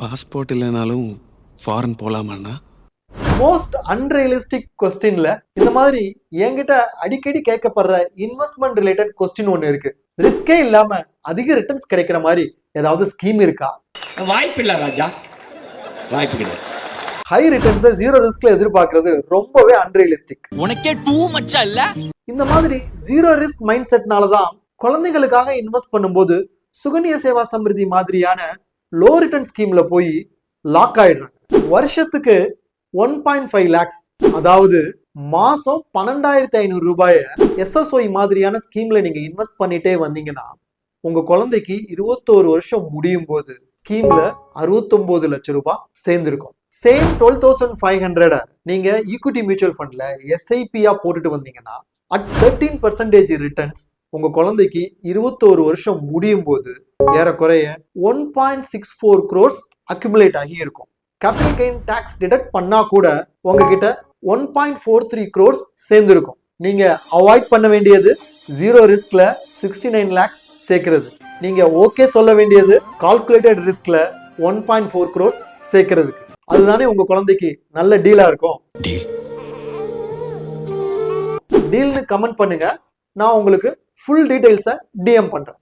Passport இல்லைனாலும் foreign போகலாமாண்ணா most unrealistic கொஸ்டின்ல இந்த மாதிரி என்கிட்ட அடிக்கடி கேட்கப்படுற இன்வெஸ்ட்மெண்ட் ரிலேட்டட் கொஸ்டின் ஒன்று இருக்கு. ரிஸ்கே இல்லாம அதிக ரிட்டர்ன்ஸ் கிடைக்கிற மாதிரி ஏதாவது ஸ்கீம் இருக்கா? வாய்ப்பில்லை ராஜா. வாய்ப்பு ஹை ரிட்டர்ன்ஸை ஜீரோ ரிஸ்க்ல எதிர்பார்க்கறது ரொம்பவே அன்ரியலிஸ்டிக் உனக்கே டூ மச்சா இல்ல? இந்த மாதிரி ஜீரோ ரிஸ்க் மைண்ட் செட்னால தான் குழந்தைகளுக்காக இன்வெஸ்ட் பண்ணும்போது சுகன்ய சேவா சமிருதி மாதிரியான லோ ரிட்டர்ன் ஸ்கீம்ல போய் லாக் ஆயிடுறாங்க. வருஷத்துக்கு ஒன் பாயிண்ட் ஃபைவ் லேக்ஸ் அதாவது மாசம் பன்னெண்டாயிரத்தி ஐநூறு ரூபாய எஸ்எஸ்ஒய் மாதிரியான ஸ்கீம்ல நீங்க இன்வெஸ்ட் பண்ணிட்டே வந்தீங்கன்னா உங்க குழந்தைக்கு இருபத்தோரு வருஷம் முடியும் போது ஸ்கீம்ல அறுபத்தொன்பது லட்சம் ரூபாய் சேர்ந்திருக்கும். Same twelve thousand five hundred நீங்க ஈக்விட்டி மியூச்சுவல் ஃபண்ட்ல எஸ்ஐபியா போட்டுட்டு வந்தீங்கன்னா அட் தேர்ட்டீன் பர்சன்டேஜ் ரிட்டர்ன்ஸ் உங்க குழந்தைக்கு இருபத்தோரு வருஷம் முடியும் போது ஏறக்குறைய one point six four crores accumulate ஆகி இருக்கும் கேபிட்டல் கெயின் டாக்ஸ் டிடக்ட் பண்ணா கூட உங்ககிட்ட one point four three crores சேர்ந்துருக்கும். நீங்க அவாய்ட் பண்ண வேண்டியது ஜீரோ ரிஸ்க்ல சிக்ஸ்டி நைன் லேக்ஸ் சேர்க்கிறது. நீங்க ஓகே சொல்ல வேண்டியது கால்குலேட்டட் ரிஸ்க்ல ஒன் பாயிண்ட் ஃபோர் க்ரோர்ஸ் சேர்க்கிறதுக்கு. அதுதானே உங்க குழந்தைக்கு நல்ல டீலா இருக்கும். டீல் டீல்னு கமெண்ட் பண்ணுங்க. நான் உங்களுக்கு ஃபுல் டீடைல்ஸை டிஎம் பண்றேன்.